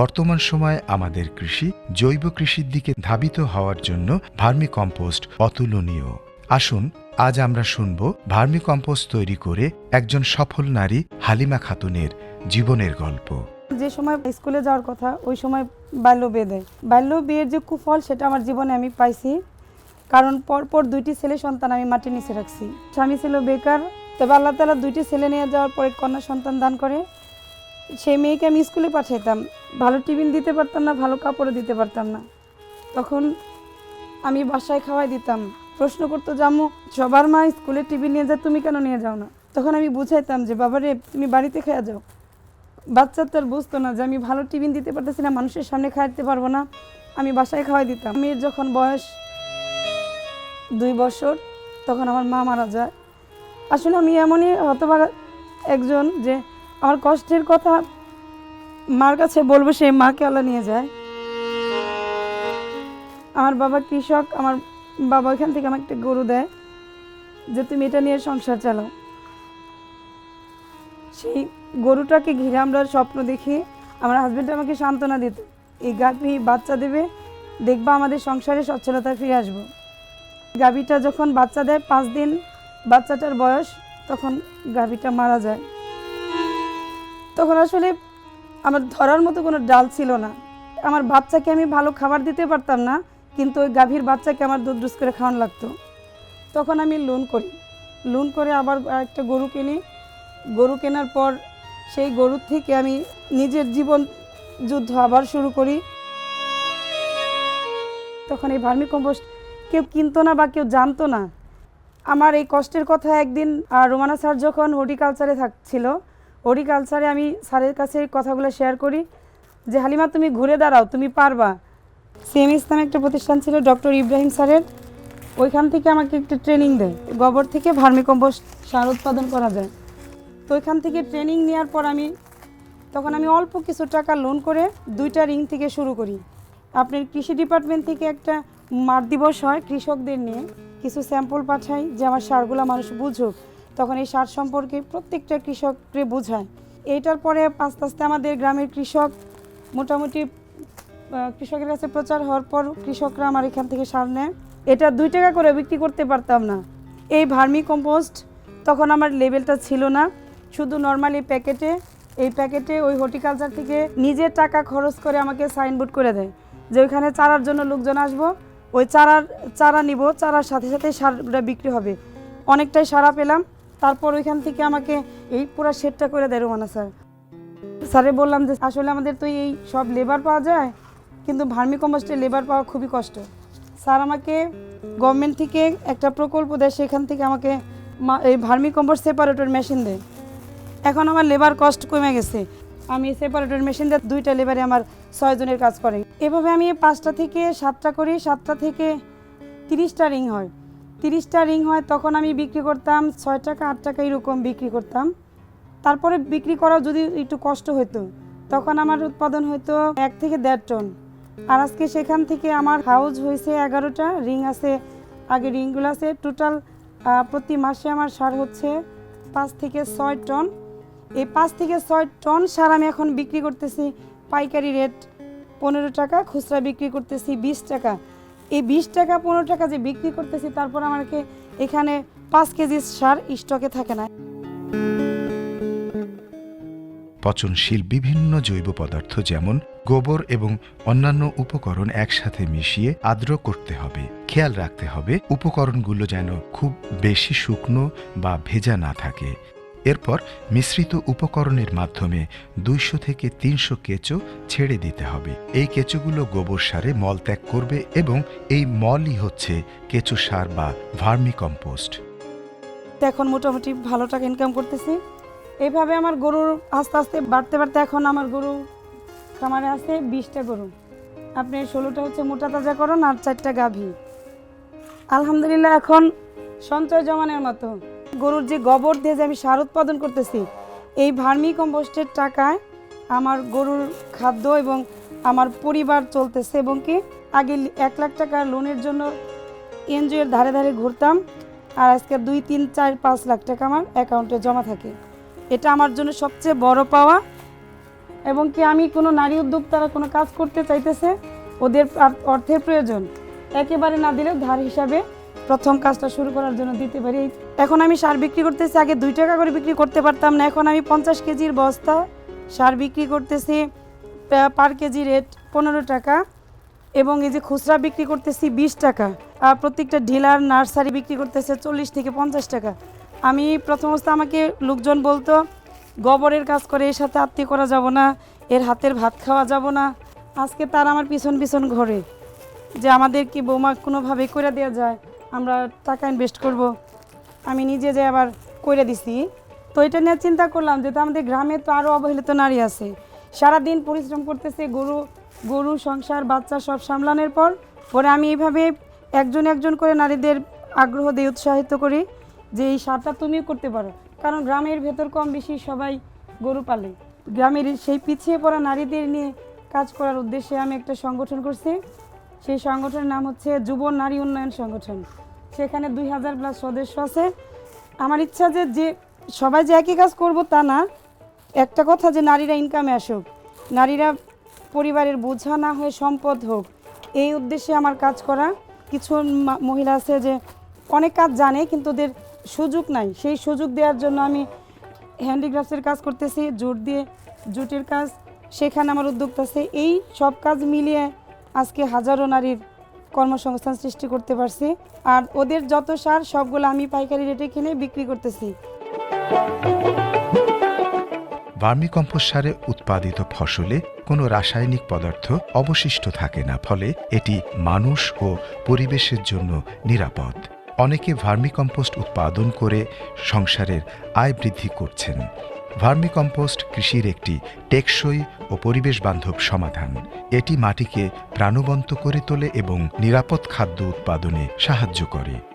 বর্তমান সময়ে আমাদের কৃষি জৈব কৃষির দিকে ধাবিত হওয়ার জন্য ভার্মি কম্পোস্ট অতুলনীয়। আসুন, আজ আমরা শুনব ভার্মি কম্পোস্ট তৈরি করে একজন সফল নারী হালিমা খাতুনের জীবনের গল্প। যে সময় স্কুলে যাওয়ার কথা, ওই সময় বাল্য বিয়ে দেয়। বাল্য বিয়ের যে কুফল, সেটা আমার জীবনে আমি পাইছি। কারণ পরপর দুইটি ছেলে সন্তান আমি মাটির নিচে রাখছি। স্বামী ছিল বেকার, তবে আল্লাহ তালা দুইটি ছেলে নিয়ে যাওয়ার পরে কন্যা সন্তান দান করে। সেই মেয়েকে আমি স্কুলে পাঠাইতাম। ভালো টিফিন দিতে পারতাম না, ভালো কাপড়ও দিতে পারতাম না। তখন আমি বাসায় খাওয়াই দিতাম। প্রশ্ন করতো জামু সবার মা স্কুলে টিফিন নিয়ে যায়, তুমি কেন নিয়ে যাও না? তখন আমি বুঝাইতাম যে, বাবারে, তুমি বাড়িতে খেয়ে যাও। বাচ্চা তো আর বুঝতো না যে, আমি ভালো টিফিন দিতে পারতেছি না, মানুষের সামনে খাইতে পারব না। আমি বাসায় খাওয়াই দিতাম। মেয়ের যখন বয়স দুই বছর, তখন আমার মা মারা যায়। আসলে আমি এমনই হতভাগা একজন যে আমার কষ্টের কথা মার কাছে বলব সে মাকে আল্লাহ নিয়ে যায়। আমার বাবা কৃষক, আমার বাবা ওইখান থেকে আমাকে একটা গরু দেয় যে, তুমি এটা নিয়ে সংসার চালাও। সেই গরুটাকে ঘিরে আমরা স্বপ্ন দেখি, আমার হাজব্যান্ড আমাকে সান্ত্বনা দিত। এই গাভী বাচ্চা দেবে, দেখবা আমাদের সংসারে সচ্ছলতা ফিরে আসব। গাভীটা যখন বাচ্চা দেয়, পাঁচ দিন বাচ্চাটার বয়স, তখন গাভীটা মারা যায়। তখন আসলে আমার ধরার মতো কোনো ডাল ছিল না। আমার বাচ্চাকে আমি ভালো খাবার দিতে পারতাম না, কিন্তু ওই গাভীর বাচ্চাকে আমার দুধ দুধ করে খাওয়ানো লাগতো। তখন আমি লোন করি। লোন করে আবার একটা গরু কিনি। গরু কেনার পর সেই গরুর থেকে আমি নিজের জীবন যুদ্ধ আবার শুরু করি। তখন এই ভার্মি কম্পোস্ট কেউ কিনতো না বা কেউ জানতো না। আমার এই কষ্টের কথা একদিন রোমানা স্যার যখন হর্টিকালচারে থাকছিল হর্টিকালচারে আমি স্যারের কাছে কথাগুলো শেয়ার করি যে, হালিমা, তুমি ঘুরে দাঁড়াও, তুমি পারবা। সিএম ইসলাম একটা প্রতিষ্ঠান ছিল ডক্টর ইব্রাহিম স্যারের। ওইখান থেকে আমাকে একটা ট্রেনিং দেয়। গোবর থেকে ভার্মি কম্পোস্ট সার উৎপাদন করা যায়। তো ওইখান থেকে ট্রেনিং নেওয়ার পর আমি, তখন আমি অল্প কিছু টাকা লোন করে দুইটা রিং থেকে শুরু করি। আপনার কৃষি ডিপার্টমেন্ট থেকে একটা মাঠ দিবস হয় কৃষকদের নিয়ে। কিছু স্যাম্পল পাঠাই যে, আমার সারগুলো মানুষ বুঝুক। তখন এই সার সম্পর্কে প্রত্যেকটা কৃষককে বোঝায়। এইটার পরে আস্তে আস্তে আমাদের গ্রামের কৃষক মোটামুটি কৃষকের কাছে প্রচার হওয়ার পর কৃষকরা আমার এখান থেকে সার নেয়। এটা দুই টাকা করে বিক্রি করতে পারতাম না। এই ভার্মি কম্পোস্ট তখন আমার লেভেলটা ছিল না। শুধু নর্মালি প্যাকেটে, এই প্যাকেটে ওই হর্টিকালচার থেকে নিজের টাকা খরচ করে আমাকে সাইনবোর্ড করে দেয় যে ওইখানে চারার জন্য লোকজন আসব। ওই চারার, চারা নিব, চারার সাথে সাথে সারটা বিক্রি হবে। অনেকটাই সারা পেলাম। তারপর ওইখান থেকে আমাকে এই পুরো সেটটা করে দেয় রোমানা স্যার। স্যারে বললাম যে, আসলে আমাদের তো এই সব লেবার পাওয়া যায়, কিন্তু ভার্মি লেবার পাওয়া খুবই কষ্ট। স্যার আমাকে গভর্নমেন্ট থেকে একটা প্রকল্প দেয়, সেখান থেকে আমাকে এই ভার্মি কম্পোস্ট সেপারেটর মেশিন দেয়। এখন আমার লেবার কস্ট কমে গেছে। আমি সেপারেটর মেশিন দিয়ে দুইটা লেবারে আমার ছয়জনের কাজ করে। এভাবে আমি পাঁচটা থেকে সাতটা করি, সাতটা থেকে তিরিশটা রিং হয়। তিরিশটা রিং হয়, তখন আমি বিক্রি করতাম, ছয় টাকা, আট টাকা এরকম বিক্রি করতাম। তারপরে বিক্রি করা যদি একটু কষ্ট হতো তখন আমার উৎপাদন হতো এক থেকে দেড় টন। আর আজকে সেখান থেকে আমার হাউস হয়েছে এগারোটা, রিং আছে, আগে রিংগুলো আছে টোটাল প্রতি মাসে আমার সার হচ্ছে পাঁচ থেকে ছয় টন। এই পাঁচ থেকে ছয় টন সার আমি এখন বিক্রি করতেছি, পাইকারি রেট পনেরো টাকা, খুচরা বিক্রি করতেছি বিশ টাকা। এই বিশ টাকা, পনেরো টাকা যে বিক্রি করতেছি, তারপর আমাকে এখানে পাঁচ কেজি সার স্টকে থাকে না। পচনশীল বিভিন্ন জৈব পদার্থ যেমন গোবর এবং অন্যান্য উপকরণ একসাথে মিশিয়ে আর্দ্র করতে হবে। খেয়াল রাখতে হবে, উপকরণগুলো যেন খুব বেশি শুকনো বা ভেজা না থাকে। এরপর মিশ্রিত উপকরণের মাধ্যমে দুইশো থেকে তিনশো কেঁচো ছেড়ে দিতে হবে। এই কেঁচোগুলো গোবর সারে মল ত্যাগ করবে এবং এই মলই হচ্ছে কেঁচো সার বা ভার্মি কম্পোস্ট এখন মোটামুটি ভালো টাকা ইনকাম করতেছি। এইভাবে আমার গরুর আস্তে আস্তে বাড়তে বাড়তে এখন আমার গরু খামারে আছে বিশটা গরু। আপনি ষোলোটা হচ্ছে মোটা তাজা করুন আর চারটা গাভী। আলহামদুলিল্লাহ এখন সঞ্চয় জমানের মতো। গরুর যে গোবর দিয়ে যে আমি সার উৎপাদন করতেছি, এই ভার্মি কম্পোস্টের টাকায় আমার গরুর খাদ্য এবং আমার পরিবার চলতেছে এবং কি আগে এক লাখ টাকা লোনের জন্য এনজিওর ধারে ধারে ঘুরতাম আর আজকে দুই, তিন, চার, পাঁচ লাখ টাকা আমার অ্যাকাউন্টে জমা থাকে। এটা আমার জন্য সবচেয়ে বড় পাওয়া এবং কি আমি কোনো নারী উদ্যোক্তারা কোনো কাজ করতে চাইতেছে, ওদের অর্থের প্রয়োজন। একেবারে না দিলেও ধার হিসাবে প্রথম কাজটা শুরু করার জন্য দিতে পারি। এখন আমি সার বিক্রি করতেছি, আগে দুই টাকা করে বিক্রি করতে পারতাম না, এখন আমি পঞ্চাশ কেজির বস্তা সার বিক্রি করতেছি পার কেজি রেট পনেরো টাকা এবং এই যে খুচরা বিক্রি করতেছি বিশ টাকা, আর প্রত্যেকটা ডিলার, নার্সারি বিক্রি করতেছে চল্লিশ থেকে পঞ্চাশ টাকা। আমি প্রথম অবস্থা আমাকে লোকজন বলতো, গোবরের কাজ করে, এর সাথে আত্মীয় করা যাব না, এর হাতের ভাত খাওয়া যাব না, আজকে তার আমার পিছন পিছন ঘরে, যে আমাদের কি বৌমা কোনোভাবে করে দেওয়া যায়, আমরা টাকা ইনভেস্ট করব। আমি নিজে যে আবার করে দিছি। তো এটা নিয়ে চিন্তা করলাম যে তো আমাদের গ্রামে তো আরও অবহেলিত নারী আছে। সারাদিন পরিশ্রম করতেছে গরু গরু, সংসার, বাচ্চা সব সামলানোর পর, পরে আমি এইভাবে একজন একজন করে নারীদের আগ্রহ দিয়ে উৎসাহিত করি যে এই সারটা তুমিও করতে পারো। কারণ গ্রামের ভেতর কম বেশি সবাই গরু পালে। গ্রামের সেই পিছিয়ে পড়া নারীদের নিয়ে কাজ করার উদ্দেশ্যে আমি একটা সংগঠন করছি। সেই সংগঠনের নাম হচ্ছে যুব নারী উন্নয়ন সংগঠন। সেখানে দুই হাজার প্লাস সদস্য আছে। আমার ইচ্ছা যে যে সবাই যে একই কাজ করব তা না। একটা কথা যে, নারীরা ইনকামে আসুক, নারীরা পরিবারের বোঝা না হয়ে সম্পদ হোক, এই উদ্দেশ্যে আমার কাজ করা। কিছু মহিলা আছে যে, অনেক কাজ জানে কিন্তু ওদের সুযোগ নাই। সেই সুযোগ দেওয়ার জন্য আমি হ্যান্ডিক্রাফটসের কাজ করতেছি, জুট দিয়ে জুটের কাজ। সেখানে আমার উদ্যোক্তা আছে। এই সব কাজ মিলিয়ে আজকে হাজারো নারীর কর্মসংস্থান সৃষ্টি করতে পারছি। আর ওদের যত সার, সবগুলো আমি পাইকারি রেটে কিনে বিক্রি করতেছি। ভার্মিকম্পোস্ট সারে উৎপাদিত ফসলে কোনো রাসায়নিক পদার্থ অবশিষ্ট থাকে না, ফলে এটি মানুষ ও পরিবেশের জন্য নিরাপদ। অনেকে ভার্মিকম্পোস্ট উৎপাদন করে সংসারের আয় বৃদ্ধি করছেন। ভার্মিকম্পোস্ট কৃষির একটি টেকসই ও পরিবেশ বান্ধব সমাধান। এটি মাটিকে প্রাণবন্ত করে তোলে এবং নিরাপদ খাদ্য উৎপাদনে সাহায্য করে।